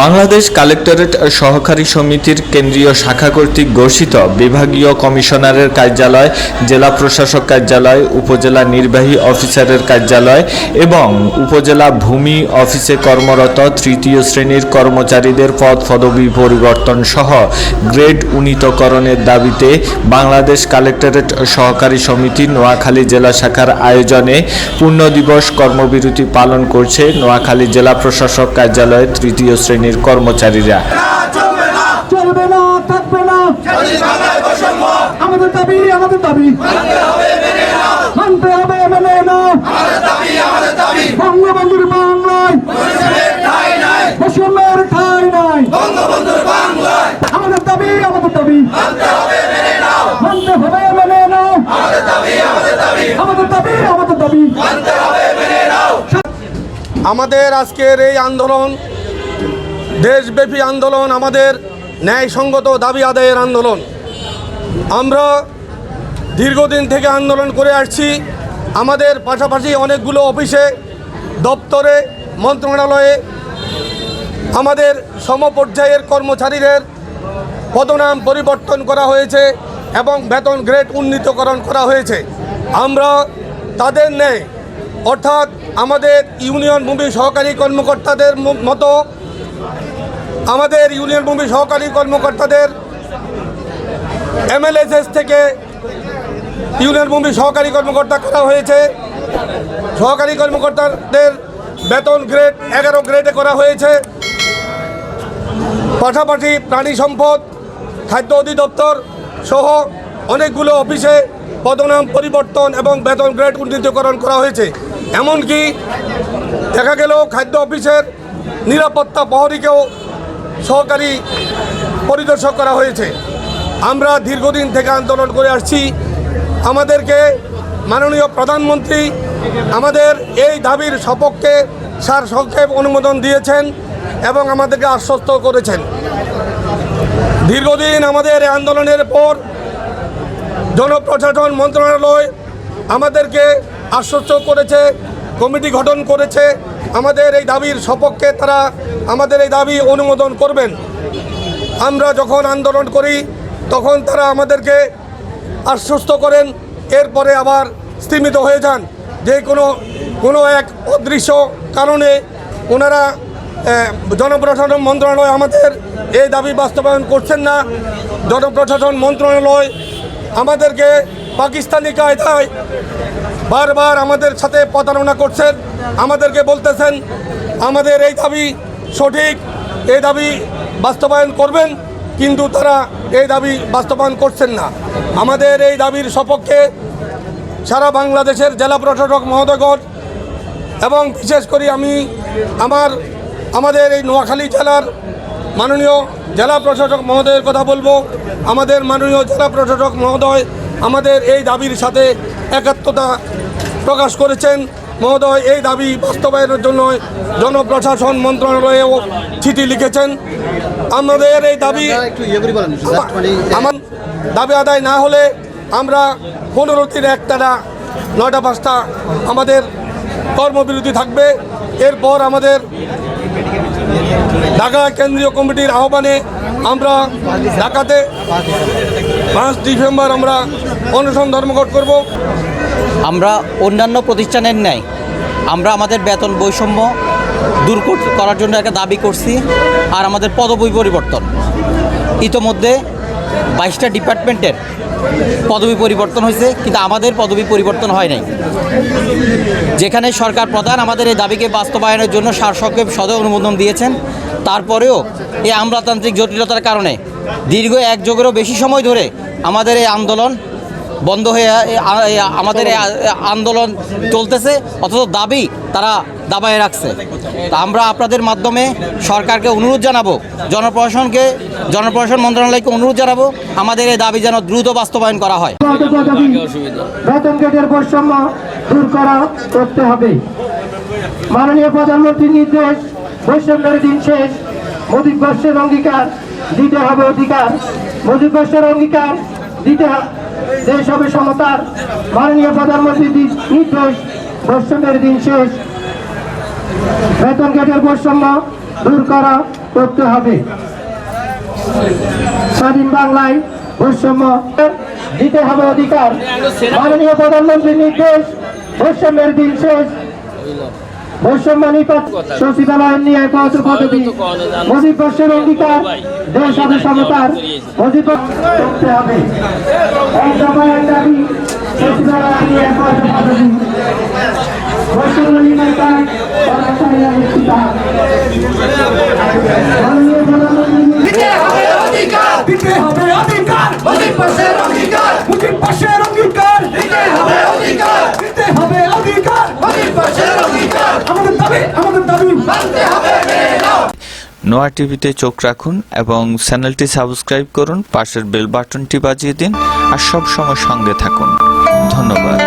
Bangladesh collectorate সহকারী সমিতির কেন্দ্রীয় শাখা কর্তৃক ঘোষিত বিভাগীয় কমিশনারের কার্যালয়, জেলা প্রশাসক কার্যালয়, উপজেলা নির্বাহী অফিসারের কার্যালয় এবং উপজেলা ভূমি অফিসে কর্মরত তৃতীয় শ্রেণির কর্মচারীদের পদ পদবি পরিবর্তন সহ গ্রেড উন্নীতকরণের দাবিতে বাংলাদেশ কালেক্টরেট সহকারী সমিতি নোয়াখালী জেলা শাখার আয়োজনে পূর্ণ দিবস কর্মবিরতি পালন করছে নোয়াখালী জেলা প্রশাসক কার্যালয়ের তৃতীয় শ্রেণির কর্মচারীরা। চলবে না থাকবে না। আমাদের দাবি আমাদের দাবি। মানতে হবে মেনে নাও। মানতে হবে মেনে নাও আমাদের দাবি আমাদের দাবি বঙ্গবন্ধুর বাংলায়। নাই বৈষম্যের ঠাঁই নাই। আমাদের দাবি আমাদের দাবি। মানতে হবে মেনে নাও। মানতে হবে মেনে নাও আমাদের দাবি আমাদের দাবি। আমাদের দাবি আমাদের দাবি মানতে হবে মেনে নাও আমাদের আজকের এই আন্দোলন দেশব্যাপী আন্দোলন আমাদের ন্যায়সঙ্গত দাবি আদায়ের আন্দোলন। আমরা দীর্ঘদিন থেকে আন্দোলন করে আসছি। আমাদের পাশাপাশি অনেকগুলো অফিসে, দপ্তরে, মন্ত্রণালয়ে, আমাদের সমপর্যায়ের কর্মচারীদের পদনাম পরিবর্তন করা হয়েছে এবং বেতন গ্রেড উন্নীতকরণ করা হয়েছে। আমরা তাদের ন্যায়, অর্থাৎ আমাদের ইউনিয়ন ভূমি সহকারী কর্মকর্তাদের মতো আমাদের ইউনিয়ন ভূমি সহকারী কর্মকর্তাদের এমএলএসএস থেকে ইউনিয়ন ভূমি সহকারী কর্মকর্তা করা হয়েছে। সহকারী কর্মকর্তাদের বেতন গ্রেড এগারো গ্রেডে করা হয়েছে। পাশাপাশি প্রাণী সম্পদ, খাদ্য অধিদপ্তর সহ অনেকগুলো অফিসে পদনাম পরিবর্তন এবং বেতন গ্রেড উন্নীতকরণ করা হয়েছে। এমনকি দেখা গেল খাদ্য অফিসের নিরাপত্তা প্রহরীকেও সহকারী পরিদর্শক করা হয়েছে। আমরা দীর্ঘদিন থেকে আন্দোলন করে আসছি। আমাদেরকে মাননীয় প্রধানমন্ত্রী আমাদের এই দাবির সপক্ষে সার সংক্ষেপ অনুমোদন দিয়েছেন এবং আমাদেরকে আশ্বস্ত করেছেন। দীর্ঘদিন আমাদের এই আন্দোলনের পর জনপ্রশাসন মন্ত্রণালয় আমাদেরকে আশ্বস্ত করেছে, কমিটি গঠন করেছে। আমাদের এই দাবির সপক্ষে তারা আমাদের এই দাবি অনুমোদন করবেন। আমরা যখন আন্দোলন করি, তখন তারা আমাদেরকে আশ্বস্ত করেন, এরপরে আবার স্থিমিত হয়ে যান। যে কোনো কোনো এক অদৃশ্য কারণে ওনারা জনপ্রশাসন মন্ত্রণালয় আমাদের এই দাবি বাস্তবায়ন করছেন না। জনপ্রশাসন মন্ত্রণালয় আমাদেরকে পাকিস্তানি কায়দায় বারবার আমাদের সাথে প্রতারণা করছেন, আমাদেরকে বলতেছেন, আমাদের এই দাবি সঠিক, এই দাবি বাস্তবায়ন করবেন, কিন্তু তারা এই দাবি বাস্তবায়ন করছেন না। আমাদের এই দাবির সপক্ষে সারা বাংলাদেশের জেলা প্রশাসক মহোদয়গণ এবং বিশেষ করে আমি আমার, আমাদের এই নোয়াখালী জেলার মাননীয় জেলা প্রশাসক মহোদয়ের কথা বলব। আমাদের মাননীয় জেলা প্রশাসক মহোদয় আমাদের এই দাবির সাথে একাত্মতা প্রকাশ করেছেন। মহোদয় এই দাবি বাস্তবায়নের জন্য জনপ্রশাসন মন্ত্রণালয়েও চিঠি লিখেছেন। আমাদের এই দাবি আমার দাবি আদায় না হলে আমরা পনেরো দিন একটানা নয়টা পাঁচটা আমাদের কর্মবিরতি থাকবে। এরপর আমাদের ঢাকা কেন্দ্রীয় কমিটির আহ্বানে আমরা ঢাকাতে পাঁচ ডিসেম্বর আমরা অনশন ধর্মঘট করব। আমরা অন্যান্য প্রতিষ্ঠানের ন্যায় আমরা আমাদের বেতন বৈষম্য দূর করার জন্য একটা দাবি করছি আর আমাদের পদবি পরিবর্তন। ইতোমধ্যে বাইশটা ডিপার্টমেন্টের পদবি পরিবর্তন হয়েছে, কিন্তু আমাদের পদবি পরিবর্তন হয় নাই। যেখানে সরকার প্রধান আমাদের এই দাবিকে বাস্তবায়নের জন্য সারসংক্ষেপ সদয় অনুমোদন দিয়েছেন, তারপরেও এই আমলাতান্ত্রিক জটিলতার কারণে দীর্ঘ এক যুগেরও বেশি সময় ধরে আমাদের এই আন্দোলন বন্ধ হয়ে আমাদের আন্দোলন চলতেছে, অথচ দাবি তারা দাবায় রাখছে। তা আমরা আপনাদের মাধ্যমে সরকারকে অনুরোধ জানাব, জনপ্রশাসনকে, জনপ্রশাসন মন্ত্রণালয়কে অনুরোধ জানাব, আমাদের এই দাবি যেন দ্রুত বাস্তবায়ন করা হয়। বেতন গেটের বৈষম্য দূর করা করতে হবে। মাননীয় প্রধানমন্ত্রীর নির্দেশ, বৈষম্যের দিন শেষ মোদী বর্ষের অঙ্গীকার দিতে হবে অধিকার মুজিবের অঙ্গীকার দিতে হবে দেশ হবে সমতার মাননীয় প্রধানমন্ত্রী নির্দেশ বৈষম্যের দিন শেষ। বেতন গেটের বৈষম্য দূর করা করতে হবে। স্বাধীন বাংলায় বৈষম্য দিতে হবে অধিকার। মাননীয় প্রধানমন্ত্রীর নির্দেশ, বৈষম্যের দিন শেষ। বৈষম্য নিপাত সচিবালয়ের নিয়ে পদ পদবি। মজিব বর্ষের অঙ্গীকার দেশ হবে সমতার মজিব করতে হবে। এক দফা দাবি সচিবালয় নিয়ে পদ পদবি। বৈষম্য নিপাত কর্মচারীরা মুক্তিদার। দিতে হবে অধিকার। দিতে হবে অধিকার। মুজিব বর্ষের অঙ্গীকার। মুজিব পাশের অঙ্গীকার। দিতে হবে অধিকার। দিতে হবে অধিকার। মুজিব বর্ষের অঙ্গীকার আমাদের দাবি আমাদের দাবি। মানতে হবে নোয়া টিভিতে চোখ রাখুন এবং চ্যানেলটি সাবস্ক্রাইব করুন পাশের বেল বাটনটি বাজিয়ে দিন আর সব সময় সঙ্গে থাকুন। ধন্যবাদ।